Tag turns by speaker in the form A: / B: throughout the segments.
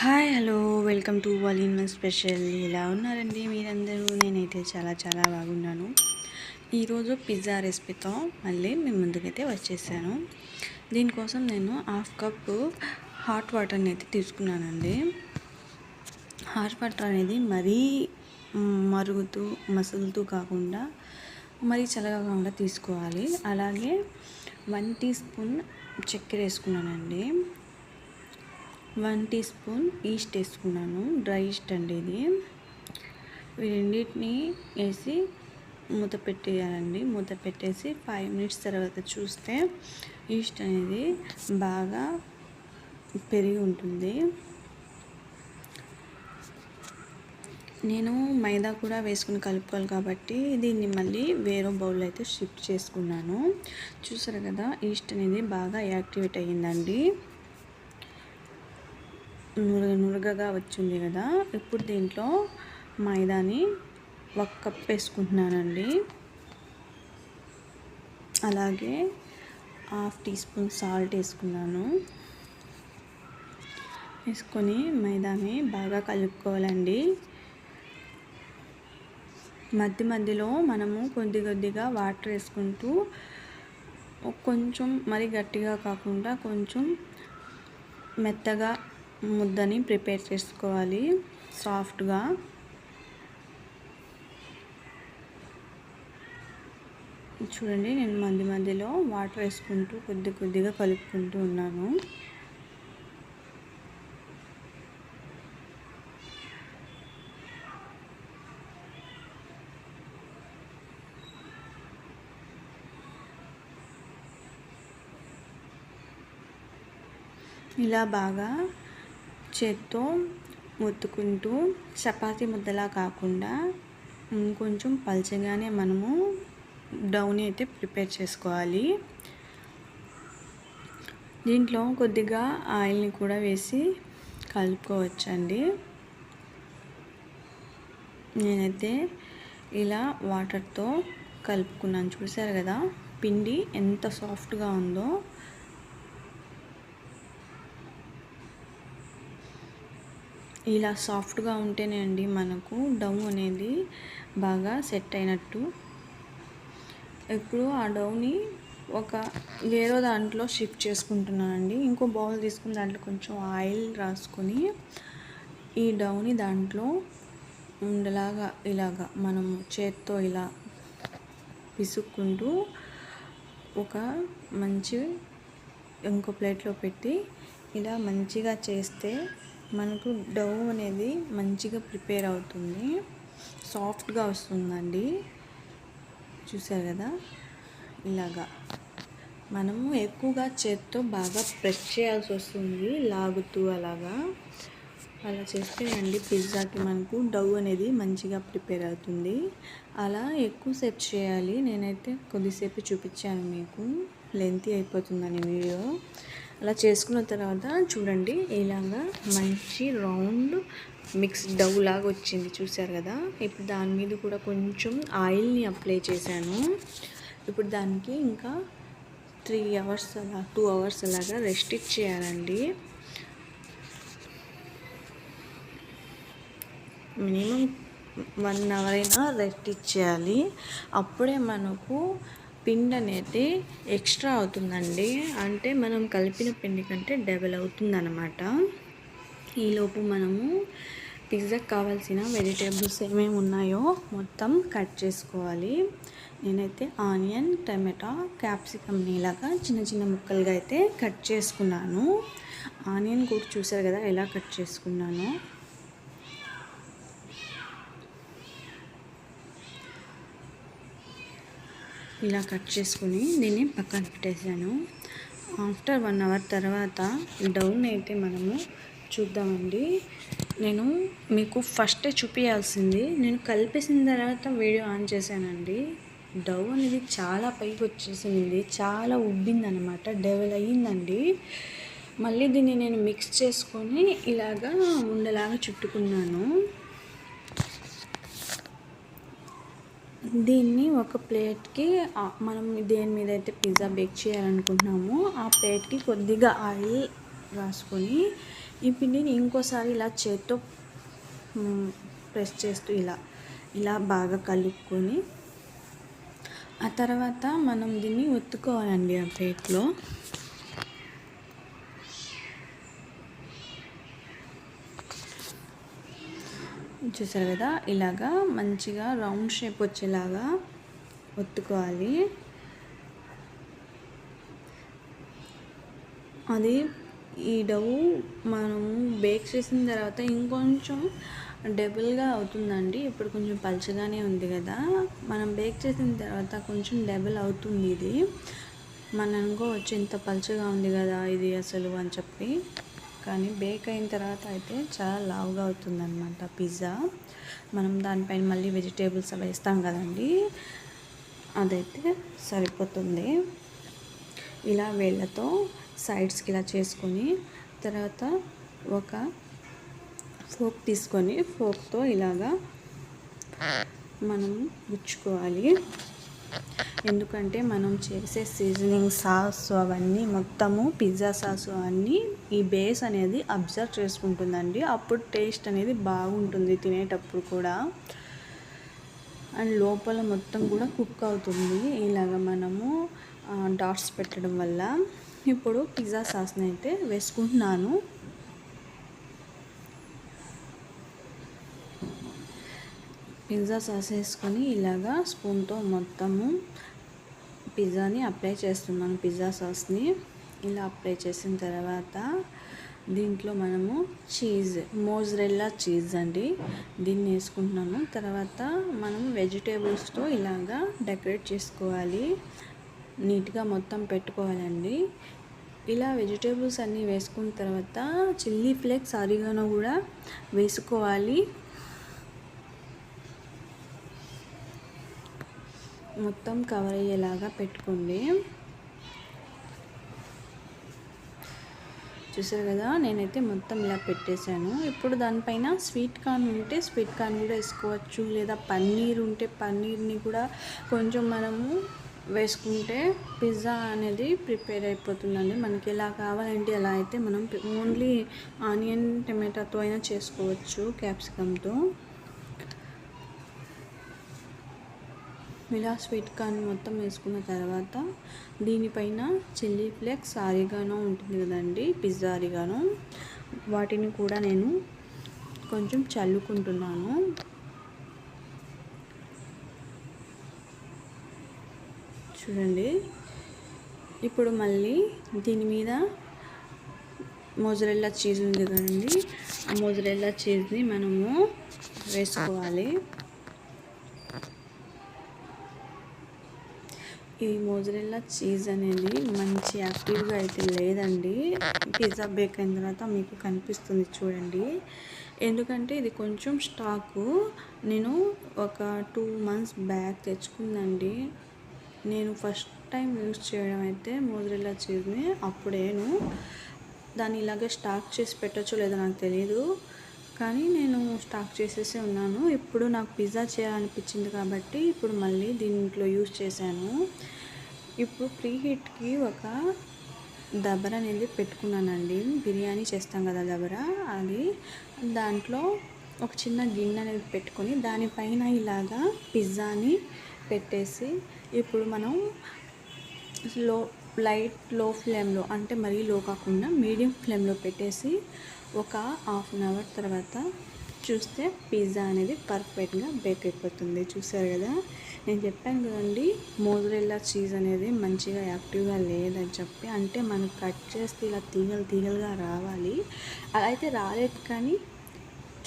A: Hi hello. Welcome to వాలిన్ మన్ special. ఎలా ఉన్నారండి మీరందరూ? నేనైతే చాలా చాలా బాగున్నాను. ఈరోజు పిజ్జా రెసిపీతో మళ్ళీ మీ ముందుకైతే వచ్చేసాను. దీనికోసం నేను హాఫ్ కప్ హాట్ వాటర్ని అయితే తీసుకున్నానండి. హాట్ వాటర్ అనేది మరీ మరుగుతూ మసులుతూ కాకుండా మరీ చల్లగా కాకుండా తీసుకోవాలి. అలాగే వన్ టీ స్పూన్ చక్కెర వేసుకున్నానండి. వన్ టీ స్పూన్ ఈస్ట్ వేసుకున్నాను డ్రై ఈస్ట్ అండి ఇది. రెండింటిని వేసి మూత పెట్టేయాలండి. మూత పెట్టేసి ఫైవ్ మినిట్స్ తర్వాత చూస్తే ఈస్ట్ అనేది బాగా పెరిగి ఉంటుంది. నేను మైదా కూడా వేసుకుని కలుపుకోవాలి కాబట్టి దీన్ని మళ్ళీ వేరే బౌల్ అయితే షిఫ్ట్ చేసుకున్నాను. చూసారు కదా ఈస్ట్ అనేది బాగా యాక్టివేట్ అయ్యిందండి. నురగ నురగగా వచ్చింది కదా ఇప్పుడు దీంట్లో మైదాని ఒక కప్ వేసుకుంటున్నానండి. అలాగే హాఫ్ టీ స్పూన్ సాల్ట్ వేసుకున్నాను. వేసుకొని మైదాని బాగా కలుపుకోవాలండి. మధ్య మధ్యలో మనము కొద్ది కొద్దిగా వాటర్ వేసుకుంటూ కొంచెం మరి గట్టిగా కాకుండా కొంచెం మెత్తగా ముద్దని ప్రిపేర్ చేసుకోవాలి సాఫ్ట్గా. చూడండి నేను మధ్య మధ్యలో వాటర్ వేసుకుంటూ కొద్ది కొద్దిగా కలుపుకుంటూ ఉన్నాను. ఇలా బాగా చేత్తో మొత్తుకుంటూ చపాతి ముద్దలా కాకుండా కొంచెం పల్చగానే మనము డౌని అయితే ప్రిపేర్ చేసుకోవాలి. దీంట్లో కొద్దిగా ఆయిల్ని కూడా వేసి కలుపుకోవచ్చండి. నేనైతే ఇలా వాటర్తో కలుపుకున్నాను. చూసారు కదా పిండి ఎంత సాఫ్ట్గా ఉందో. ఇలా సాఫ్ట్గా ఉంటేనే అండి మనకు డవ్ అనేది బాగా సెట్ అయినట్టు. ఇప్పుడు ఆ డవ్ని ఒక వేరే దాంట్లో షిఫ్ట్ చేసుకుంటున్నానండి. ఇంకో బౌల్ తీసుకుని దాంట్లో కొంచెం ఆయిల్ రాసుకొని ఈ డవ్ని దాంట్లో ఉండలాగా ఇలాగా మనం చేత్తో ఇలా పిసుక్కుంటూ ఒక మంచి ఇంకో ప్లేట్లో పెట్టి ఇలా మంచిగా చేస్తే మనకు డవ్ అనేది మంచిగా ప్రిపేర్ అవుతుంది. సాఫ్ట్గా వస్తుందండి. చూసారు కదా? ఇలాగా. మనము ఎక్కువగా చేత్తో బాగా ప్రెస్ చేయాల్సి వస్తుంది. లాగుతూ అలాగా. అలా చేస్తే అండి పిజ్జాకి మనకు డవ్ అనేది మంచిగా ప్రిపేర్ అవుతుంది. అలా ఎక్కువసేపు చేయాలి. నేనైతే కొద్దిసేపు చూపించాను మీకు. లెంతీ అయిపోతుందని వీడియో. అలా చేసుకున్న తర్వాత చూడండి ఇలాగా మంచి రౌండ్ మిక్స్ డవ్ లాగా వచ్చింది చూసారు కదా? ఇప్పుడు దాని మీద కూడా కొంచెం ఆయిల్ని అప్లై చేశాను. ఇప్పుడు దానికి ఇంకా త్రీ అవర్స్ అలా టూ అవర్స్ అలాగా రెస్ట్ ఇచ్చేయాలండి. మినిమం వన్ అవర్ అయినా రెస్ట్ ఇచ్చేయాలి. అప్పుడే మనకు పిండి అనేది ఎక్స్ట్రా అవుతుందండి. అంటే మనం కలిపిన పిండి కంటే డబల్ అవుతుందన్నమాట. ఈలోపు మనము పిజ్జాకి కావాల్సిన వెజిటేబుల్స్ ఏమేమి ఉన్నాయో మొత్తం కట్ చేసుకోవాలి. నేనైతే ఆనియన్ టమాటా క్యాప్సికమ్ ఇలాగా చిన్న చిన్న ముక్కలుగా అయితే కట్ చేసుకున్నాను. ఆనియన్ కూడా చూసారు కదా ఎలా కట్ చేసుకున్నానో. ఇలా కట్ చేసుకుని దీన్ని పక్కన పెట్టేసాను ఆఫ్టర్ వన్ అవర్ తర్వాత డౌన్ అయితే మనము చూద్దామండి. నేను మీకు ఫస్టే చూపించాల్సింది నేను కలిపేసిన తర్వాత వీడియో ఆన్ చేశానండి. డవ్ అనేది చాలా పైకి వచ్చేసింది చాలా ఉబ్బిందనమాట డెవల్ అయ్యిందండి. మళ్ళీ దీన్ని నేను మిక్స్ చేసుకొని ఇలాగా ఉండలాగా చుట్టుకున్నాను. దీన్ని ఒక ప్లేట్కి మనం దేని మీద అయితే పిజ్జా బేక్ చేయాలనుకుంటున్నామో ఆ ప్లేట్కి కొద్దిగా ఆయిల్ రాసుకొని ఈ పిండిని ఇంకోసారి ఇలా చేత్తో ప్రెస్ చేస్తూ ఇలా ఇలా బాగా కలుపుకొని ఆ తర్వాత మనం దీన్ని ఒత్తుకోవాలండి ఆ ప్లేట్లో. చూసారు కదా? ఇలాగా మంచిగా రౌండ్ షేప్ వచ్చేలాగా ఒత్తుకోవాలి. అది ఈ డవ్ మనం బేక్ చేసిన తర్వాత ఇంకొంచెం డబుల్గా అవుతుందండి. ఇప్పుడు కొంచెం పలచగానే ఉంది కదా? మనం బేక్ చేసిన తర్వాత కొంచెం డబుల్ అవుతుంది ఇది. మనం అనుకోవచ్చు ఇంత పలచగా ఉంది కదా ఇది అసలు అని చెప్పి. కానీ బేక్ అయిన తర్వాత అయితే చాలా లావుగా అవుతుంది అనమాట పిజ్జా. మనం దానిపైన మళ్ళీ వెజిటేబుల్స్ అవి వేస్తాం కదండి. అదైతే సరిపోతుంది. ఇలా వేళ్ళతో సైడ్స్కి ఇలా చేసుకొని తర్వాత ఒక ఫోక్ తీసుకొని ఫోక్తో ఇలాగా మనం గుచ్చుకోవాలి. ఎందుకంటే మనం చేసే సీజనింగ్ సాస్ అవన్నీ మొత్తము పిజ్జా సాస్ అన్నీ ఈ బేస్ అనేది అబ్జర్వ్ చేసుకుంటుందండి. అప్పుడు టేస్ట్ అనేది బాగుంటుంది తినేటప్పుడు కూడా. అండ్ లోపల మొత్తం కూడా కుక్ అవుతుంది. ఇలాగ మనము డాట్స్ పెట్టడం వల్ల. ఇప్పుడు పిజ్జా సాస్ని అయితే వేసుకుంటున్నాను. పిజ్జా సాస్ వేసుకొని ఇలాగా స్పూన్తో మొత్తము పిజ్జాని అప్లై చేస్తున్నాను పిజ్జా సాస్ని. ఇలా అప్లై చేసిన తర్వాత దీంట్లో మనము చీజ్ మోజ్రెల్లా చీజ్ అండి. దీన్ని వేసుకుంటున్నాను తర్వాత మనం వెజిటేబుల్స్తో ఇలాగా డెకరేట్ చేసుకోవాలి. నీట్గా మొత్తం పెట్టుకోవాలండి. ఇలా వెజిటేబుల్స్ అన్నీ వేసుకున్న తర్వాత చిల్లీ ఫ్లేక్స్ అరిగానో కూడా వేసుకోవాలి. మొత్తం కవర్ అయ్యేలాగా పెట్టుకోండి. చూసారు కదా నేనైతే మొత్తం ఇలా పెట్టేశాను. ఇప్పుడు దానిపైన స్వీట్ కార్న్ ఉంటే స్వీట్ కార్న్ కూడా వేసుకోవచ్చు లేదా పన్నీర్ ఉంటే పన్నీర్ని కూడా కొంచెం మనము వేసుకుంటే పిజ్జా అనేది ప్రిపేర్ అయిపోతుందండి. మనకి ఎలా కావాలంటే అలా అయితే మనం ఓన్లీ ఆనియన్ టమాటాతో అయినా చేసుకోవచ్చు క్యాప్సికమ్తో. ఇలా స్వీట్ కార్న్ మొత్తం వేసుకున్న తర్వాత దీనిపైన చిల్లీ ఫ్లేక్స్ ఆరిగానో ఉంటుంది కదండి పిజ్జా ఆరిగానో. వాటిని కూడా నేను కొంచెం చల్లుకుంటున్నాను. చూడండి. ఇప్పుడు మళ్ళీ దీని మీద మోజరెల్లా చీజ్ ఉంది కదండి. ఆ మోజరెల్లా చీజ్ని మనము వేసుకోవాలి. ఈ మోజరెల్లా చీజ్ అనేది మంచి యాక్టివ్గా అయితే లేదండి. పిజ్జా బేక్ అయిన తర్వాత మీకు కనిపిస్తుంది చూడండి. ఎందుకంటే ఇది కొంచెం స్టాకు. నేను ఒక టూ మంత్స్ బ్యాక్ తెచ్చుకుందండి నేను ఫస్ట్ టైం యూస్ చేయడం అయితే మోజరెల్లా చీజ్ని అప్పుడేను. దాన్ని ఇలాగే స్టాక్ చేసి పెట్టచ్చో లేదో నాకు తెలియదు కానీ నేను స్టాక్ చేసేసి ఉన్నాను. ఇప్పుడు నాకు పిజ్జా చేయాలనిపించింది కాబట్టి ఇప్పుడు మళ్ళీ దీంట్లో యూస్ చేశాను. ఇప్పుడు ప్రీ హీట్కి ఒక దబర అనేది పెట్టుకున్నానండి. బిర్యానీ చేస్తాం కదా దబర అది దాంట్లో ఒక చిన్న గిన్నె అనేది పెట్టుకొని దానిపైన ఇలాగా పిజ్జాని పెట్టేసి ఇప్పుడు మనం లో లైట్లో ఫ్లేమ్లో అంటే మరీ లో కాకుండా మీడియం ఫ్లేమ్లో పెట్టేసి ఒక హాఫ్ అన్ అవర్ తర్వాత చూస్తే పిజ్జా అనేది పర్ఫెక్ట్గా బేక్ అయిపోతుంది. చూసారు కదా? నేను చెప్పాను కదండి మోజరెల్లా చీజ్ అనేది మంచిగా యాక్టివ్గా లేదని చెప్పి అంటే మనం కట్ చేస్తే ఇలా తీగలు తీగలుగా రావాలి. అలా అయితే రాలేదు కానీ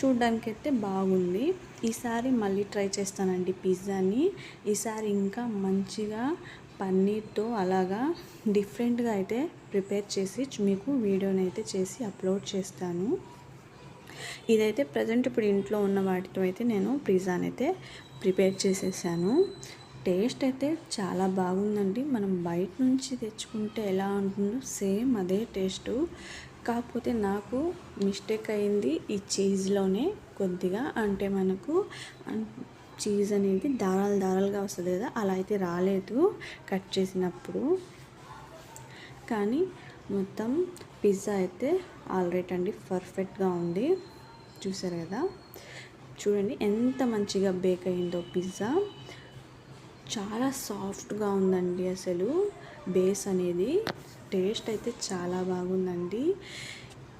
A: చూడ్డానికి అయితే బాగుంది. ఈసారి మళ్ళీ ట్రై చేస్తానండి పిజ్జాని. ఈసారి ఇంకా మంచిగా పన్నీర్తో అలాగా డిఫరెంట్గా అయితే ప్రిపేర్ చేసి మీకు వీడియోని అయితే చేసి అప్లోడ్ చేస్తాను. ఇదైతే ప్రజెంట్ ఇప్పుడు ఇంట్లో ఉన్న వాటితో అయితే నేను పిజ్జాని అయితే ప్రిపేర్ చేసేసాను. టేస్ట్ అయితే చాలా బాగుందండి. మనం బయట నుంచి తెచ్చుకుంటే ఎలా ఉంటుందో సేమ్ అదే టేస్టు. కాకపోతే నాకు మిస్టేక్ అయింది ఈ చీజ్లోనే కొద్దిగా. అంటే మనకు చీజ్ అనేది దారాలు దారాలుగా వస్తుంది కదా అలా అయితే రాలేదు కట్ చేసినప్పుడు. కానీ మొత్తం పిజ్జా అయితే ఆల్రెడీ అండి పర్ఫెక్ట్గా ఉంది. చూసారు కదా? చూడండి ఎంత మంచిగా బేక్ అయిందో పిజ్జా. చాలా సాఫ్ట్గా ఉందండి అసలు బేస్ అనేది. టేస్ట్ అయితే చాలా బాగుందండి.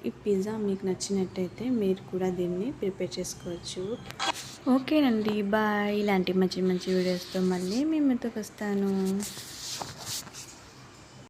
A: ఈ పిజ్జా మీకు నచ్చినట్టయితే మీరు కూడా దీన్ని ప్రిపేర్ చేసుకోవచ్చు. ఓకేనండి బాయ్. ఇలాంటి మంచి మంచి వీడియోస్తో మళ్ళీ మీ ముందుకు వస్తాను.